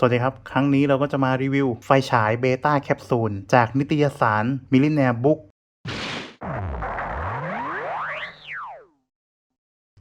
สวัสดีครับ ครั้งนี้เราก็จะมารีวิวไฟฉายเบต้าแคปซูลจากนิตยสารมิลลิเนียบุ๊ก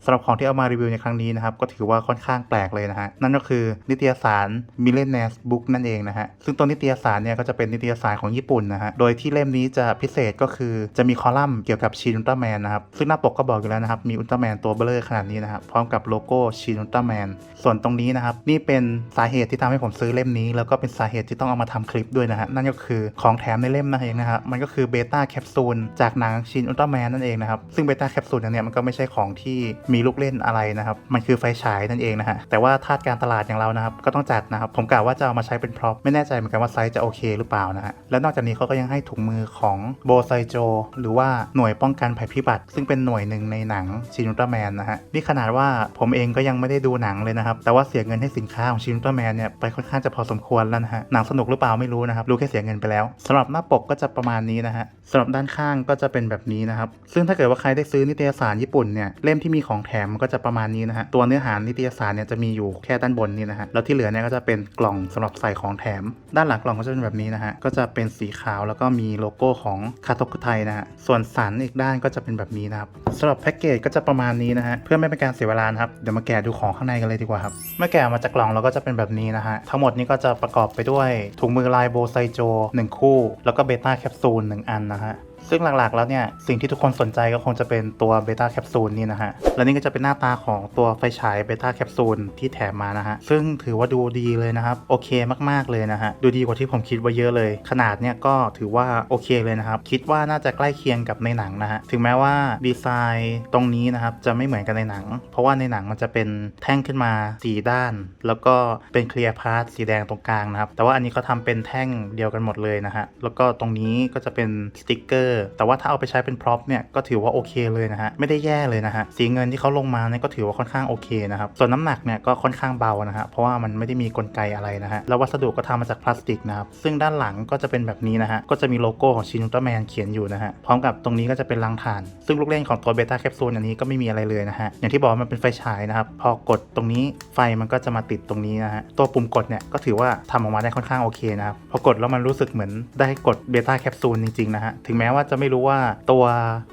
สำหรับของที่เอามารีวิวในครั้งนี้นะครับ ก็ถือว่าค่อนข้างแปลกเลยนะฮะ นั่นก็คือนิตยสารมิล l น n น a บุ๊กนั่นเองนะฮะ ซึ่งตัวนิตยสารเนี่ยก็จะเป็นนิตยสารของญี่ปุ่นนะฮะ โดยที่เล่มนี้จะพิเศษก็คือจะมีคอลัมน์เกี่ยวกับชินอุลตร้าแมนนะครับ ซึ่งหน้าปกก็บอกอยู่แล้วนะครับ มีอุลตร้าแมนตัวเบลเลอร์ขนาดนี้นะครับ พร้อมกับโลโก้ชินอุลตร้าแมน ส่วนตรงนี้นะครับ นี่เป็นสาเหตุที่ทำให้ผมซื้อเล่มนี้ แล้วก็เป็นสาเหตุที่ต้องเอามาทำคลิปด้วยนะฮะ นั่นก็คือของแถมในเล่มนั่นเองนะครับมันก็คือเบต้าแคปซูลจากหนังชินอุลตร้าแมนนั่นเองนะครับ ซึ่งเบต้าแคปซูลเนี่ยมันก็ไม่ใช่ของที่มีีลูกเล่นอะไรนะครับ มันคือไฟฉายนั่นเองนะฮะ แต่ว่าทาสการตลาดอย่างเรานะครับ ก็ต้องจัดนะครับ ผมกะว่าจะเอามาใช้เป็นพร็อพ ไม่แน่ใจเหมือนกันว่าไซส์จะโอเคหรือเปล่านะฮะ และนอกจากนี้เขาก็ยังให้ถุงมือของโบไซโจหรือว่าหน่วยป้องกันภัยพิบัติ ซึ่งเป็นหน่วยหนึ่งในหนังชินอุลตร้าแมนนะฮะ นี่ขนาดว่าผมเองก็ยังไม่ได้ดูหนังเลยนะครับ แต่ว่าเสียเงินให้สินค้าของชินอุลตร้าแมนเนี่ยไปค่อนข้างจะพอสมควรแล้วนะฮะ หนังสนุกหรือเปล่าไม่รู้นะครับ รู้แค่เสียเงินไปแล้วสำหรับหน้าปกก็จะประมาณนี้นะฮะสำหรับด้านข้างก็จะเป็นแบบนี้นะครับ ซึ่งถ้าเกิดว่าใครได้ซื้อนิตยสารญี่ปุ่นเนี่ยเล่มที่มีของแถมก็จะประมาณนี้นะฮะตัวเนื้อหานิตยสารเนี่ยจะมีอยู่แค่ด้านบนนี่นะฮะแล้วที่เหลือเนี่ยก็จะเป็นกล่องสำหรับใส่ของแถม ด้านหลังกล่องก็จะเป็นแบบนี้นะฮะก็จะเป็นสีขาวแล้วก็มีโลโก้ของคาโตคุไทยนะฮะส่วนสันอีกด้านก็จะเป็นแบบนี้นะครับสำหรับแพ็กเกจก็จะประมาณนี้นะฮะเพื่อไม่เป็นการเสียเวลานะครับเดี๋ยวมาแกะดูของข้างในกันเลยดีกว่าครับเมื่อแกะมาจากกล่องเราก็จะเป็นแบบนี้นะฮะทั้งหมดนี้ก็จะประกอบไปด้วยถุงมือลายโบไซโจ1คู่ แล้วก็เบต้าแคปซูล1อันนะฮะ ซึ่งหลักๆแล้วเนี่ย สิ่งที่ทุกคนสนใจก็คงจะเป็นตัวเบต้าแคปซูลนี่นะฮะ และนี่ก็จะเป็นหน้าตาของตัวไฟฉายเบต้าแคปซูลที่แถมมานะฮะ ซึ่งถือว่าดูดีเลยนะครับ โอเคมากๆเลยนะฮะ ดูดีกว่าที่ผมคิดไว้เยอะเลย ขนาดเนี่ยก็ถือว่าโอเคเลยนะครับ คิดว่าน่าจะใกล้เคียงกับในหนังนะฮะ ถึงแม้ว่าดีไซน์ตรงนี้นะครับจะไม่เหมือนกันในหนัง เพราะว่าในหนังมันจะเป็นแท่งขึ้นมาสีด้าน แล้วก็เป็นเคลียร์พาร์ทสีแดงตรงกลางนะครับ แต่ว่าอันนี้เขาทำเป็นแท่งเดียวกันหมดเลยนะฮะ แล้วก็ตรงนี้ก็จะเป็นสติกเกอร์แต่ว่าถ้าเอาไปใช้เป็นพร็อพเนี่ยก็ถือว่าโอเคเลยนะฮะไม่ได้แย่เลยนะฮะสีเงินที่เขาลงมาเนี่ยก็ถือว่าค่อนข้างโอเคนะครับส่วนน้ำหนักเนี่ยก็ค่อนข้างเบานะฮะเพราะว่ามันไม่ได้มีกลไกอะไรนะฮะแล้ววัสดุก็ทำมาจากพลาสติกนะครับซึ่งด้านหลังก็จะเป็นแบบนี้นะฮะก็จะมีโลโก้ของชิน u ต r a แมนเขียนอยู่นะฮะพร้อมกับตรงนี้ก็จะเป็นรังถ่าน ซึ่งลูกเล่นของตัวเบต้าแคปซูลอันนี้ก็ไม่มีอะไรเลยนะฮะอย่างที่บอกมันเป็นไฟฉายนะครับพอกดตรงนี้ไฟมันก็จะมาติดตรงนี้นะฮะตัวปุ่มกดเนี่ยก็ถือว่าทำออกมาได้ค่อนข้างโอเคนะครับพอกดแล้วมันรู้สึกเหมือนได้กดเบต้าแคปซูลจริงๆนะฮะถึงแม้ว่าจะไม่รู้ว่าตัว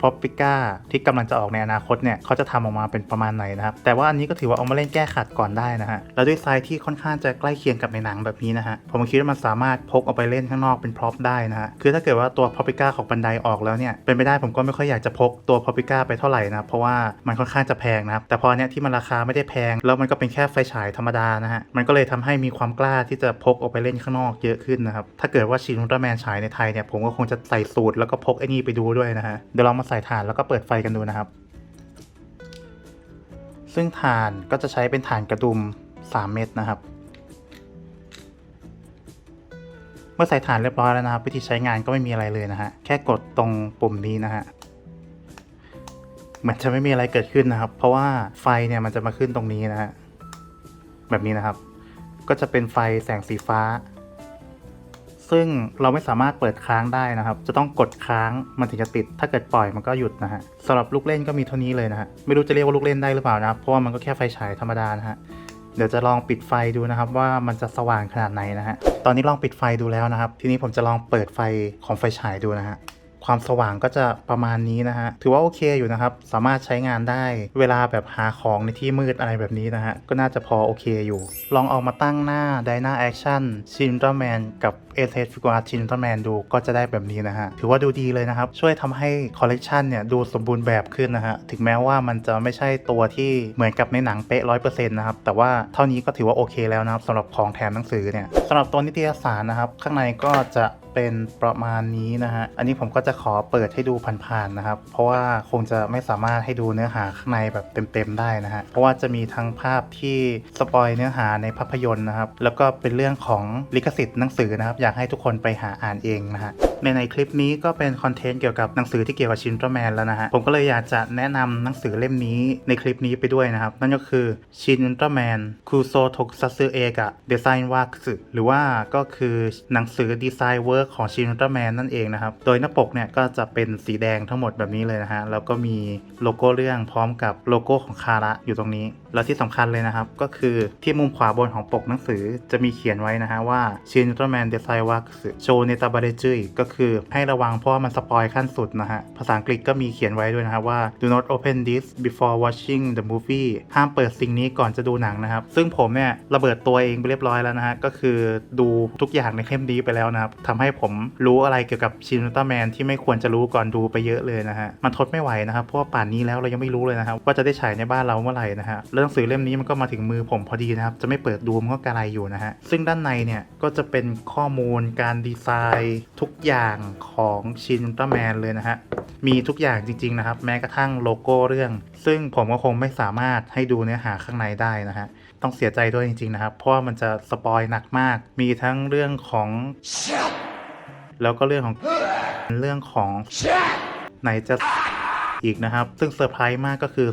p r o p i c a ที่กำลังจะออกในอนาคตเนี่ยเขาจะทำออกมาเป็นประมาณไหนนะครับ แต่ว่าอันนี้ก็ถือว่าเอามาเล่นแก้ขัดก่อนได้นะฮะ แล้วด้วยไซส์ที่ค่อนข้างจะใกล้เคียงกับในหนังแบบนี้นะฮะ ผมคิดว่ามันสามารถพกเอาไปเล่นข้างนอกเป็นพร็อพได้นะฮะ คือถ้าเกิดว่าตัว p r o p i c a ของบันไดออกแล้วเนี่ย เป็นไปได้ผมก็ไม่ค่อยอยากจะพกตัว p r o p i c a ไปเท่าไหร่นะเพราะว่ามันค่อนข้างจะแพงนะครับ แต่พอเนี้ยที่มันราคาไม่ได้แพง แล้วมันก็เป็นแค่ไฟฉายธรรมดานะฮะ มันก็เลยทำให้มีความกล้าที่จะพกออกไปเล่นข้างนอกเยอะขึ้นนะครับ ถ้าเกิดว่าชินอุลตร้าแมนฉายในไทยเนี่ยผมก็คงจะใส่สูตรแล้วก็พกอ้นี่ไปดูด้วยนะฮะ เดี๋ยวเรามาใส่ถ่านแล้วก็เปิดไฟกันดูนะครับ ซึ่งถ่านก็จะใช้เป็นถ่านกระดุม 3 เม็ดนะครับ เมื่อใส่ถ่านเรียบร้อยแล้วนะครับ วิธีใช้งานก็ไม่มีอะไรเลยนะฮะ แค่กดตรงปุ่มนี้นะฮะเหมือนจะไม่มีอะไรเกิดขึ้นนะครับ เพราะว่าไฟเนี่ยมันจะมาขึ้นตรงนี้นะฮะ แบบนี้นะครับ ก็จะเป็นไฟแสงสีฟ้า ซึ่งเราไม่สามารถเปิดค้างได้นะครับ จะต้องกดค้างมันถึงจะติด ถ้าเกิดปล่อยมันก็หยุดนะฮะสำหรับลูกเล่นก็มีเท่านี้เลยนะฮะไม่รู้จะเรียกว่าลูกเล่นได้หรือเปล่านะเพราะว่ามันก็แค่ไฟฉายธรรมดานะฮะเดี๋ยวจะลองปิดไฟดูนะครับว่ามันจะสว่างขนาดไหนนะฮะตอนนี้ลองปิดไฟดูแล้วนะครับ ทีนี้ผมจะลองเปิดไฟของไฟฉายดูนะฮะ ความสว่างก็จะประมาณนี้นะฮะ ถือว่าโอเคอยู่นะครับ สามารถใช้งานได้เวลาแบบหาของในที่มืดอะไรแบบนี้นะฮะ ก็น่าจะพอโอเคอยู่ ลองเอามาตั้งหน้า Dyna Action ชิน u ต r a แมนกับเอเ f ฟิก r ชิน u ต r a แมนดูก็จะได้แบบนี้นะฮะ ถือว่าดูดีเลยนะครับ ช่วยทำให้คอลเลกชันเนี่ย ดูสมบูรณ์แบบขึ้นนะฮะ ถึงแม้ว่ามันจะไม่ใช่ตัวที่เหมือนกับในหนังเป๊ะร้อยเปอร์เซ็นต์นะครับ แต่ว่าเท่านี้ก็ถือว่าโอเคแล้วนะครับสำหรับของแถมหนังสือเนี่ยสำหรับตัวนิตยสารนะครับ ข้างในก็จะ เป็นประมาณนี้นะฮะ อันนี้ผมก็จะขอเปิดให้ดูผ่านๆนะครับ เพราะว่าคงจะไม่สามารถให้ดูเนื้อหาข้างในแบบเต็มๆได้นะฮะ เพราะว่าจะมีทั้งภาพที่สปอยเนื้อหาในภาพยนตร์นะครับ แล้วก็เป็นเรื่องของลิขสิทธิ์หนังสือนะครับ อยากให้ทุกคนไปหาอ่านเองนะฮะ ในในคลิปนี้ก็เป็นคอนเทนต์เกี่ยวกับหนังสือที่เกี่ยวกับชินต r a แมนแล้วนะฮะ ผมก็เลยอยากจะแนะนำหนังสือเล่มนี้ในคลิปนี้ไปด้วยนะครับ นั่นก็คือชินต r a แมนคูโซทกซัสึเอกะเดซน์ว k สึหรือว่าก็คือหนังสือดีไซน์เวิร์กของชินต r a แมนนั่นเองนะครับ โดยหน้าปกเนี่ยก็จะเป็นสีแดงทั้งหมดแบบนี้เลยนะฮะแล้วก็มีโลโก้เรื่องพร้อมกับโลโก้ของคาระอยู่ตรงนี้ แล้วที่สำคัญเลยนะครับ ก็คือที่มุมขวาบนของปกหนังสือจะมีเขียนไว้นะฮะว่าชินอุลตร้าแมนเดซายวักโชเนตาบาเดจุยก็คือให้ระวังเพราะมันสปอยขั้นสุดนะฮะ ภาษาอังกฤษก็มีเขียนไว้ด้วยนะครับว่า do not open this before watching the movie ห้ามเปิดสิ่งนี้ก่อนจะดูหนังนะครับ ซึ่งผมเนี่ยระเบิดตัวเองไปเรียบร้อยแล้วนะฮะ ก็คือดูทุกอย่างในเล่มนี้ไปแล้วนะครับทำให้ผมรู้อะไรเกี่ยวกับชินอุลตร้าแมนที่ไม่ควรจะรู้ก่อนดูไปเยอะเลยนะฮะ มันทนไม่ไหวนะครับ เพราะว่าป่านนี้แล้วเรายังไม่รู้เลยนะครับว่าจะได้ฉายในบ้านเราเมื่อไหร่นะฮะเรื่องหนังสือเล่มนี้มันก็มาถึงมือผมพอดีนะครับ จะไม่เปิดดูมันก็กระไรอยู่นะฮะ ซึ่งด้านในเนี่ยก็จะเป็นข้อมูลการดีไซน์ทุกอย่างของชินอุลตร้าแมนเลยนะฮะ มีทุกอย่างจริง ๆ นะครับ แม้กระทั่งโลโก้เรื่อง ซึ่งผมก็คงไม่สามารถให้ดูเนื้อหาข้างในได้นะฮะ ต้องเสียใจด้วยจริง ๆ นะครับ เพราะว่ามันจะสปอยหนักมาก มีทั้งเรื่องของ แล้วก็เรื่องของเรื่องของไหนจะอีกนะครับ ซึ่งเซอร์ไพรส์มากก็คือ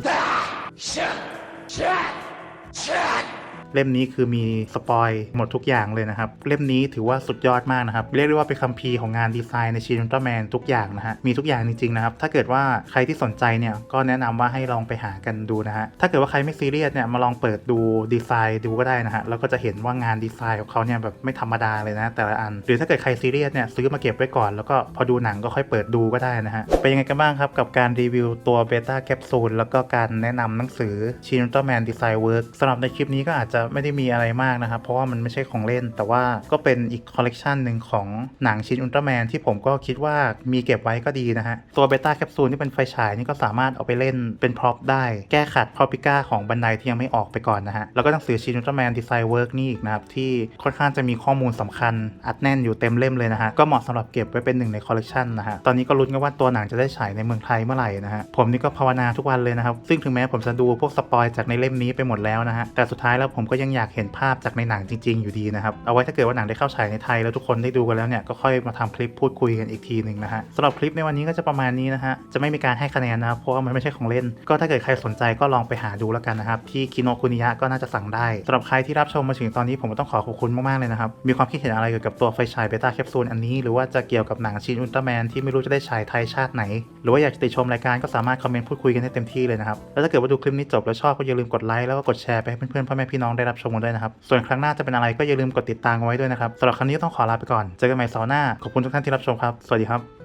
เล่มนี้คือมีสปอยหมดทุกอย่างเลยนะครับ เล่มนี้ถือว่าสุดยอดมากนะครับ เรียกได้ว่าเป็นคัมภีร์ของงานดีไซน์ในชินอุลตร้าแมนทุกอย่างนะฮะ มีทุกอย่างจริงๆนะครับ ถ้าเกิดว่าใครที่สนใจเนี่ยก็แนะนำว่าให้ลองไปหากันดูนะฮะ ถ้าเกิดว่าใครไม่ซีเรียสเนี่ยมาลองเปิดดูดีไซน์ดูก็ได้นะฮะ แล้วก็จะเห็นว่างานดีไซน์ของเขาเนี่ยแบบไม่ธรรมดาเลยนะแต่ละอัน หรือถ้าเกิดใครซีเรียสเนี่ยซื้อมาเก็บไว้ก่อน แล้วก็พอดูหนังก็ค่อยเปิดดูก็ได้นะฮะ เป็นยังไงกันบ้างครับกับการรีวิวตัวเบต้าแคปซูลแล้วก็การแนะนำหนังสือชินอุลตร้าแมนดีไซน์เวิร์กสำหรับในคลิปนี้ก็อาจจะไม่ได้มีอะไรมากนะครับ เพราะว่ามันไม่ใช่ของเล่น แต่ว่าก็เป็นอีกคอลเลกชันหนึ่งของหนังชิ้นอุลตร้าแมนที่ผมก็คิดว่ามีเก็บไว้ก็ดีนะฮะ ตัวเบต้าแคปซูลที่เป็นไฟฉายนี่ก็สามารถเอาไปเล่นเป็นพร็อพได้ แก้ขัดพรอพิก้าของบันไดที่ยังไม่ออกไปก่อนนะฮะ แล้วก็หนังสือชิ้นอุลตร้าแมนดีไซน์เวิร์กนี่อีกนะครับ ที่ค่อนข้างจะมีข้อมูลสำคัญอัดแน่นอยู่เต็มเล่มเลยนะฮะ ก็เหมาะสำหรับเก็บไว้เป็นหนึ่งในคอลเลกชันนะฮะ ตอนนี้ก็ลุ้นกันว่าตัวหนังจะได้ฉายในเมืองไทยเมื่อไหร่นะฮะ ผมนี่ก็ภาวนาทุกวันเลยนะครับ ซึ่งถึงแม้ผมจะดูพวกสปอยจากในเล่มนี้ไปหมดแล้วนะฮะ แต่สุดท้ายแล้วผมก็ยังอยากเห็นภาพจากในหนังจริง ๆ อยู่ดีนะครับ เอาไว้ถ้าเกิดว่าหนังได้เข้าฉายในไทยแล้วทุกคนได้ดูกันแล้วเนี่ยก็ค่อยมาทำคลิปพูดคุยกันอีกทีหนึ่งนะฮะสำหรับคลิปในวันนี้ก็จะประมาณนี้นะฮะจะไม่มีการให้คะแนนนะครับเพราะว่ามันไม่ใช่ของเล่น ก็ถ้าเกิดใครสนใจก็ลองไปหาดูแล้วกันนะครับที่คิโนคุนิยะก็น่าจะสั่งได้สำหรับใครที่รับชมมาถึงตอนนี้ผมก็ต้องขอขอบคุณมากๆเลยนะครับมีความคิดเห็นอะไรเกี่ยวกับตัวไฟฉายเบต้าแคปซูลอันนี้หรือว่าจะเกี่ยวกับหนังชินอุลตร้าแมนที่ไม่รู้จะได้ฉายไทยชาติไหน หรือว่าอยากติชมรายการก็สามารถคอมเมนต์พูดคุยกันได้เต็มที่เลยนะครับแล้วถ้าเกิดว่าดูคลิปนี้จบแล้วชอบก็อย่าลืมกดไลค์แล้วก็กดแชร์ไปให้เพื่อนๆพ่อแม่พี่น้องได้รับชมกันด้วยนะครับ ส่วนครั้งหน้าจะเป็นอะไรก็อย่าลืมกดติดตามกันไว้ด้วยนะครับสำหรับครั้งนี้ต้องขอลาไปก่อน เจอกันใหม่เสาร์หน้า ขอบคุณทุกท่านที่รับชมครับ สวัสดีครับ